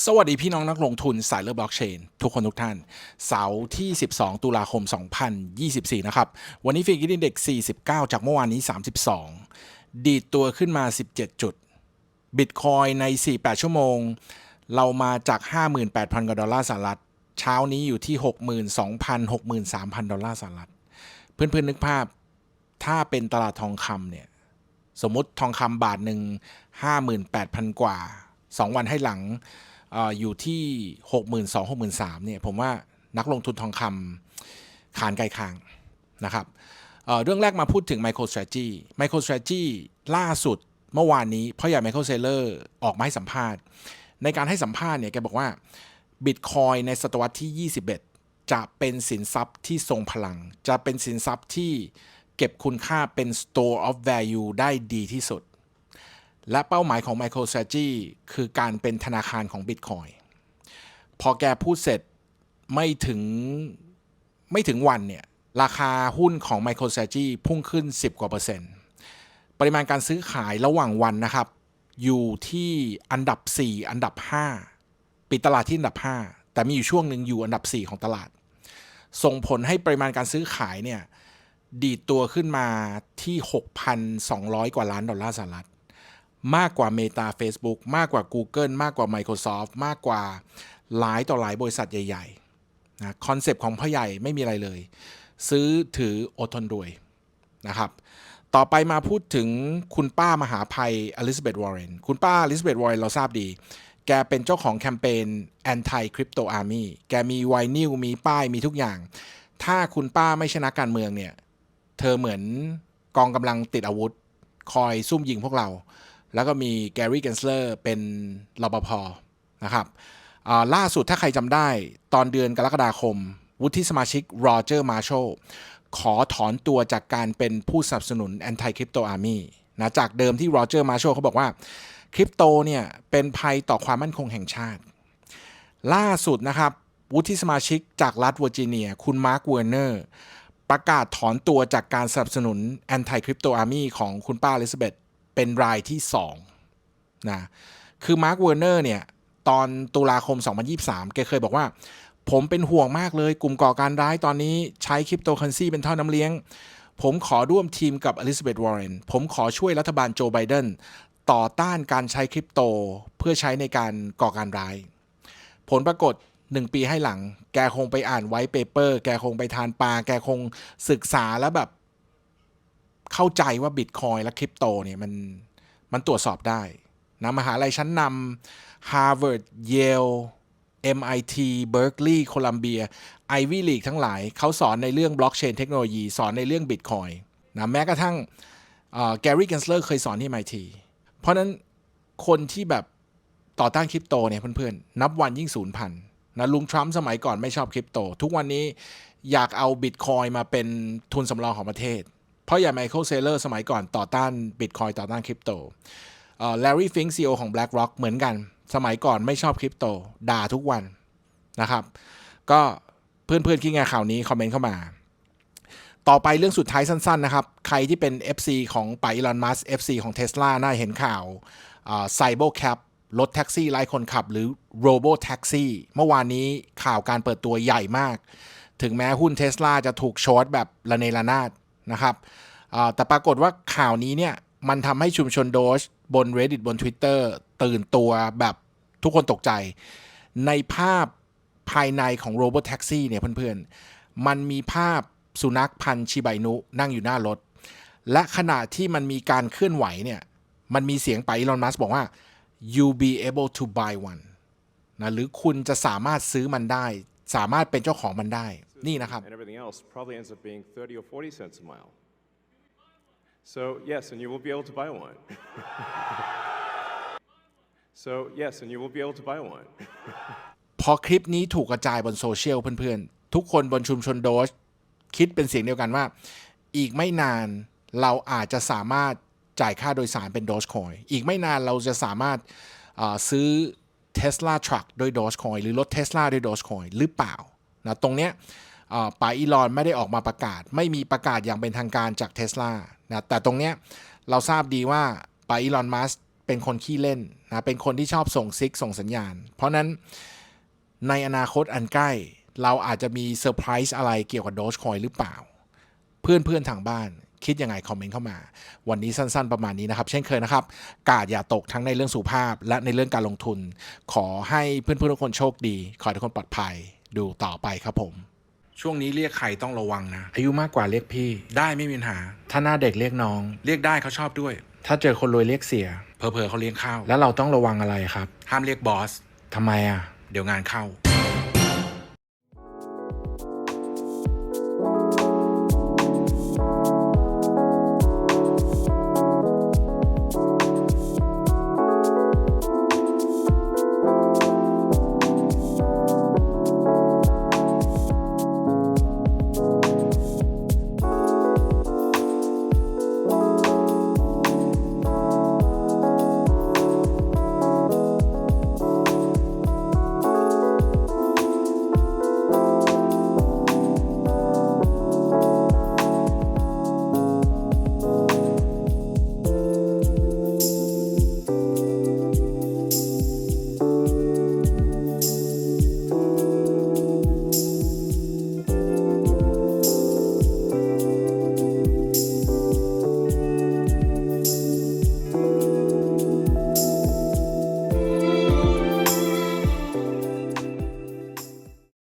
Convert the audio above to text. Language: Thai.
สวัสดีพี่น้องนักลงทุนสายเลือดบล็อกเชนทุกคนทุกท่าน เสาร์ที่ 12 ตุลาคม 2024 นะครับ วันนี้ฟิกินเด็ก 49 จากเมื่อวานนี้ 32 ดีดตัวขึ้นมา 17 จุดบิตคอยใน 48 ชั่วโมง เรามาจาก 58,000 กว่าดอลลาร์สหรัฐ เช้านี้อยู่ที่ 62,000 63,000 ดอลลาร์สหรัฐ เพื่อนๆนึกภาพถ้าเป็นตลาดทองคำเนี่ย สมมติทองคำบาทหนึ่ง58,000 กว่า 2 วันให้หลัง ออยู่ที่ 62,000 6 3 0 0เนี่ยผมว่านักลงทุนทองคำขานไกลคางนะครับเเรื่องแรกมาพูดถึง MicroStrategy MicroStrategy ล่าสุดเมื่อวานนี้พ่อใหญ่ Michael Saylor ออกมาให้สัมภาษณ์ ในการให้สัมภาษณ์เนี่ยแกบอกว่า Bitcoin ในศตวรรษที่ 21 จะเป็นสินทรัพย์ที่ทรงพลัง จะเป็นสินทรัพย์ที่เก็บคุณค่าเป็น store of value ได้ดีที่สุด และเป้าหมายของ MicroStrategy คือการเป็นธนาคารของ Bitcoin พอแกพูดเสร็จไม่ถึงไม่ถึงวันเนี่ย ราคาหุ้นของ MicroStrategy พุ่งขึ้น 10 กว่าเปอร์เซ็นต์ ปริมาณการซื้อขายระหว่างวันนะครับ อยู่ที่อันดับ 4 อันดับ 5 ปิดตลาดที่อันดับ 5 แต่มีอยู่ช่วงหนึ่งอยู่อันดับ 4 ของตลาด ส่งผลให้ปริมาณการซื้อขายเนี่ยดีดตัวขึ้นมาที่ 6,200 กว่าล้านดอลลาร์สหรัฐ มากกว่า Meta Facebook มากกว่า Google มากกว่า Microsoft มากกว่าหลายต่อหลายบริษัทใหญ่ๆนะคอนเซปต์ของพ่อใหญ่ไม่มีอะไรเลย ซื้อถืออดทนรวยนะครับต่อไปมาพูดถึงคุณป้ามหาภัยอลิซาเบธวอร์เรนคุณป้าอลิซาเบธวอร์เรนเราทราบดี แกเป็นเจ้าของแคมเปญ anti crypto army แกมีไวนิลมีป้ายมีทุกอย่าง ถ้าคุณป้าไม่ชนะการเมืองเนี่ย เธอเหมือนกองกำลังติดอาวุธ คอยซุ่มยิงพวกเรา แล้วก็มีแกรี่เกนสเลอร์เป็นรปภนะครับล่าสุดถ้าใครจำได้ตอนเดือนกรกฎาคม วุฒิสมาชิกโรเจอร์มาร์ชขอถอนตัวจากการเป็นผู้สนับสนุน Anti Crypto Army นะจากเดิมที่โรเจอร์มาร์ชเขาบอกว่าคริปโตเนี่ยเป็นภัยต่อความมั่นคงแห่งชาติ ล่าสุดนะครับวุฒิสมาชิกจากรัฐเวอร์จิเนีย คุณมาร์คเวอร์เนอร์ ประกาศถอนตัวจากการสนับสนุน Anti Crypto Army ของคุณป้าอลิซาเบธ เป็นรายที่2นะคือมาร์คเวอร์เนอร์เนี่ยตอนตุลาคม 2023 แกเคยบอกว่า ผมเป็นห่วงมากเลยกลุ่มก่อการร้ายตอนนี้ใช้คริปโตเคอเรนซีเป็นท่อน้ำเลี้ยง ผมขอร่วมทีมกับอลิซาเบธวอร์เรนผมขอช่วยรัฐบาลโจไบเดนต่อต้านการใช้คริปโตเพื่อใช้ในการก่อการร้าย ผลปรากฏ 1 ปีให้หลัง แกคงไปอ่านไวท์เปเปอร์ แกคงไปทานปลา แกคงศึกษาแล้วแบบ เข้าใจว่าบิตคอยและคริปโตเนี่ยมันมันตรวจสอบได้นะมหาลัยชั้นนำ Harvard Yale MIT Berkeley Columbia Ivy League ทั้งหลาย เขาสอนในเรื่องบล็อกเชนเทคโนโลยี สอนในเรื่องบิตคอยนะแม้กระทั่งแกรี่เกนสเลอร์เคยสอนที่ MIT เพราะนั้นคนที่แบบต่อต้านคริปโตเนี่ยเพื่อนๆ นับวันยิ่งสูญพันนะลุงทรัมป์สมัยก่อนไม่ชอบคริปโต ทุกวันนี้อยากเอาบิตคอยมาเป็นทุนสำรองของประเทศ เพราะอย่างไมเคิลเซเลอร์สมัยก่อนต่อต้านบิตคอยต่อต้านคริปโตแลรี่ฟิงซีโอของ BlackRock เหมือนกัน สมัยก่อนไม่ชอบคริปโต ด่าทุกวันนะครับ ก็เพื่อนๆคิดไงข่าวนี้ คอมเมนต์เข้ามา ต่อไปเรื่องสุดท้ายสั้นๆนะครับ ใครที่เป็น FC ของปาอีลอนมัส FC ของ Tesla น่าเห็นข่าวไซโบแคปรถแท็กซี่ไร้คนขับหรือ Robo Taxi เมื่อวานนี้ข่าวการเปิดตัวใหญ่มาก ถึงแม้หุ้น Tesla จะถูกช็อตแบบระเนระนาด นะครับแต่ปรากฏว่าข่าวนี้เนี่ยมันทำให้ชุมชนโดชบน Reddit บน Twitter ตื่นตัวแบบทุกคนตกใจ ในภาพภายในของ Robo Taxi เนี่ยเพื่อนๆ มันมีภาพสุนัขพันชิบานุนั่งอยู่หน้ารถ และขณะที่มันมีการเคลื่อนไหวเนี่ย มันมีเสียงไปอีลอนมัสบอกว่า you be able to buy one นะหรือคุณจะสามารถซื้อมันได้ สามารถเป็นเจ้าของมันได้ นี่นะครับ and everything else probably ends up being 30 or 40 cents a mile. So, yes, and you will be able to buy one. so, yes, and you will be able to buy one. พอคลิปนี้ถูกกระจายบนโซเชียลเพื่อนๆ ทุกคนบนชุมชนโดชคิดเป็นเสียงเดียวกันว่า อีกไม่นานเราอาจจะสามารถจ่ายค่าโดยสารเป็นโดชคอยอีกไม่นานเราจะสามารถซื้อ Tesla Truck ด้วยโดชคอยหรือรถ Tesla ด้วยโดชคอยหรือเปล่านะตรงเนี้ย ป๋าอีลอนไม่ได้ออกมาประกาศ ไม่มีประกาศอย่างเป็นทางการจาก Tesla นะแต่ตรงเนี้ยเราทราบดีว่าป๋าอีลอนมัสเป็นคนขี้เล่นนะเป็นคนที่ชอบส่งซิกส่งสัญญาณ เพราะนั้นในอนาคตอันใกล้ เราอาจจะมีเซอร์ไพรส์อะไรเกี่ยวกับโดชคอยหรือเปล่า เพื่อนเพื่อนทางบ้านคิดยังไงคอมเมนต์เข้ามา วันนี้สั้นๆประมาณนี้นะครับ เช่นเคยนะครับ กาดอย่าตกทั้งในเรื่องสุภาพ และในเรื่องการลงทุน ขอให้เพื่อนๆทุกคนโชคดี ขอให้ทุกคนปลอดภัยดูต่อไปครับผม ช่วงนี้เรียกใครต้องระวังนะ อายุมากกว่าเรียกพี่ ได้ไม่มีปัญหา ถ้าหน้าเด็กเรียกน้อง เรียกได้เขาชอบด้วย ถ้าเจอคนรวยเรียกเสีย เพอเพอๆเขาเลี้ยงข้าว แล้วเราต้องระวังอะไรครับ ห้ามเรียกบอสทำไมอะ เดี๋ยวงานเข้า